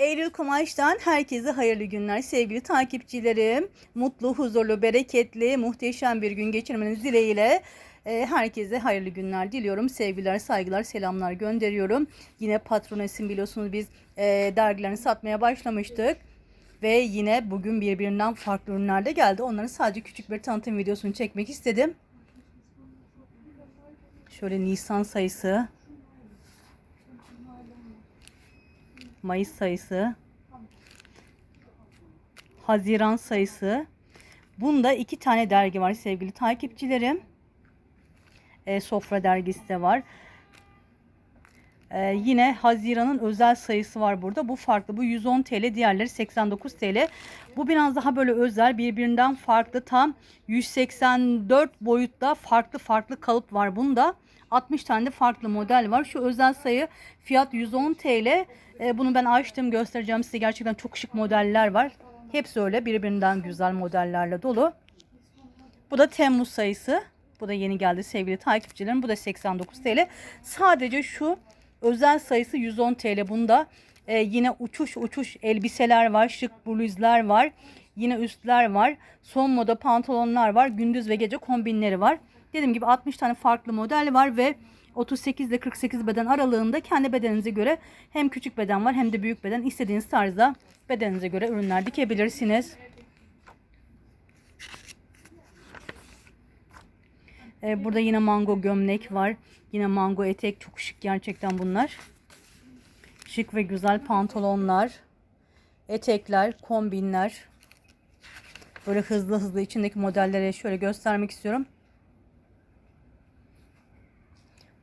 Eylül Kumaş'tan herkese hayırlı günler sevgili takipçilerim. Mutlu, huzurlu, bereketli, muhteşem bir gün geçirmeniz dileğiyle e, herkese hayırlı günler diliyorum. Sevgiler, saygılar, selamlar gönderiyorum. Yine Patrones'in biliyorsunuz biz e, dergilerini satmaya başlamıştık. Ve yine bugün birbirinden farklı ürünler de geldi. Onların sadece küçük bir tanıtım videosunu çekmek istedim. Şöyle Nisan sayısı. Mayıs sayısı. Haziran sayısı. Bunda iki tane dergi var sevgili takipçilerim. E, Sofra dergisi de var. E, yine Haziran'ın özel sayısı var burada. Bu farklı. Bu 110 TL. Diğerleri 89 TL. Bu biraz daha böyle özel. Birbirinden farklı. Tam 184 boyutta farklı farklı kalıp var bunda. 60 tane de farklı model var. Şu özel sayı fiyat 110 TL. E, bunu ben açtım göstereceğim size. Gerçekten çok şık modeller var. Hepsi öyle birbirinden güzel modellerle dolu. Bu da Temmuz sayısı. Bu da yeni geldi sevgili takipçilerim. Bu da 89 TL. Sadece şu özel sayısı 110 TL. Bunda e, yine uçuş uçuş elbiseler var. Şık bluzlar var. Yine üstler var. Son moda pantolonlar var. Gündüz ve gece kombinleri var. Dediğim gibi 60 tane farklı model var ve 38 ile 48 beden aralığında kendi bedeninize göre hem küçük beden var hem de büyük beden istediğiniz tarzda bedeninize göre ürünler dikebilirsiniz. Ee, burada yine mango gömlek var. Yine mango etek çok şık gerçekten bunlar. Şık ve güzel pantolonlar, etekler, kombinler. Böyle hızlı hızlı içindeki modelleri şöyle göstermek istiyorum.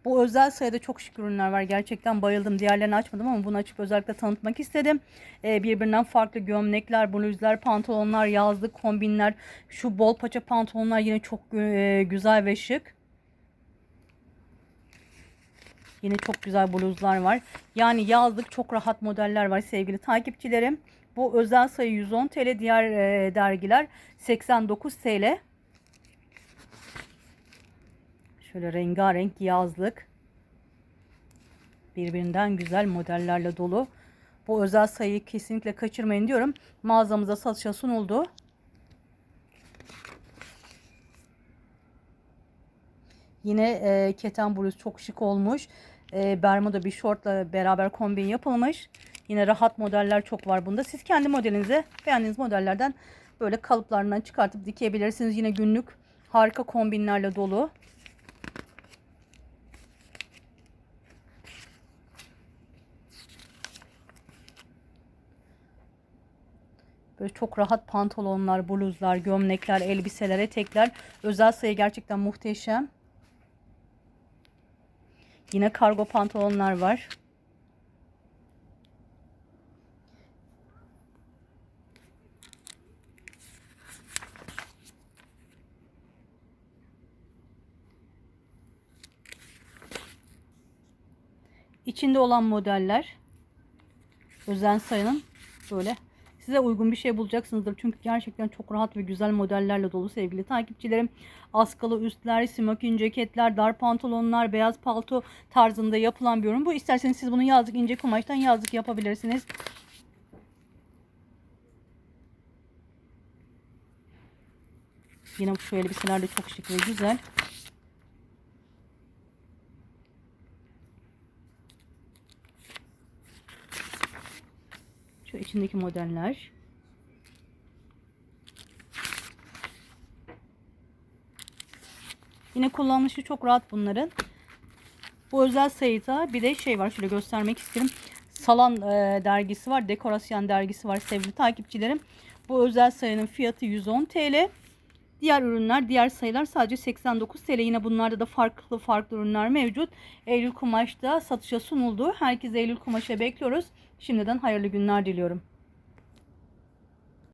Bu özel sayıda çok şık ürünler var. Gerçekten bayıldım. Diğerlerini açmadım ama bunu açıp özellikle tanıtmak istedim. Ee, birbirinden farklı gömlekler, bluzlar, pantolonlar, yazlık kombinler. Şu bol paça pantolonlar yine çok e, güzel ve şık. Yine çok güzel bluzlar var. Yani yazlık çok rahat modeller var sevgili takipçilerim. Bu özel sayı 110 TL. Diğer e, dergiler 89 TL. Şöyle rengarenk yazlık. Birbirinden güzel modellerle dolu. Bu özel sayıyı kesinlikle kaçırmayın diyorum. Mağazamıza satışa sunuldu. Yine e, keten bluz çok şık olmuş. E, Bermuda bir şortla beraber kombin yapılmış. Yine rahat modeller çok var bunda. Siz kendi modelinize beğendiğiniz modellerden böyle kalıplarından çıkartıp dikebilirsiniz. Yine günlük harika kombinlerle dolu. Böyle çok rahat pantolonlar, bluzlar, gömlekler, elbiseler, etekler. Özel sayı gerçekten muhteşem. Yine kargo pantolonlar var. İçinde olan modeller özen sayının böyle size uygun bir şey bulacaksınızdır. Çünkü gerçekten çok rahat ve güzel modellerle dolu sevgili takipçilerim. Askalı üstler, smoking ceketler, dar pantolonlar, beyaz palto tarzında yapılan bir ürün. Bu isterseniz siz bunu yazlık ince kumaştan yazlık yapabilirsiniz. Yine şu elbiseler de çok şık ve güzel. Şu içindeki modeller. Yine kullanışı çok rahat bunların. Bu özel sayıda bir de şey var. Şöyle göstermek isterim. Salan e, dergisi var. Dekorasyon dergisi var sevgili takipçilerim. Bu özel sayının fiyatı 110 TL. Diğer ürünler, diğer sayılar sadece 89 TL. Yine bunlarda da farklı farklı ürünler mevcut. Eylül Kumaş'ta satışa sunuldu. Herkese Eylül Kumaş'a bekliyoruz. Şimdiden hayırlı günler diliyorum.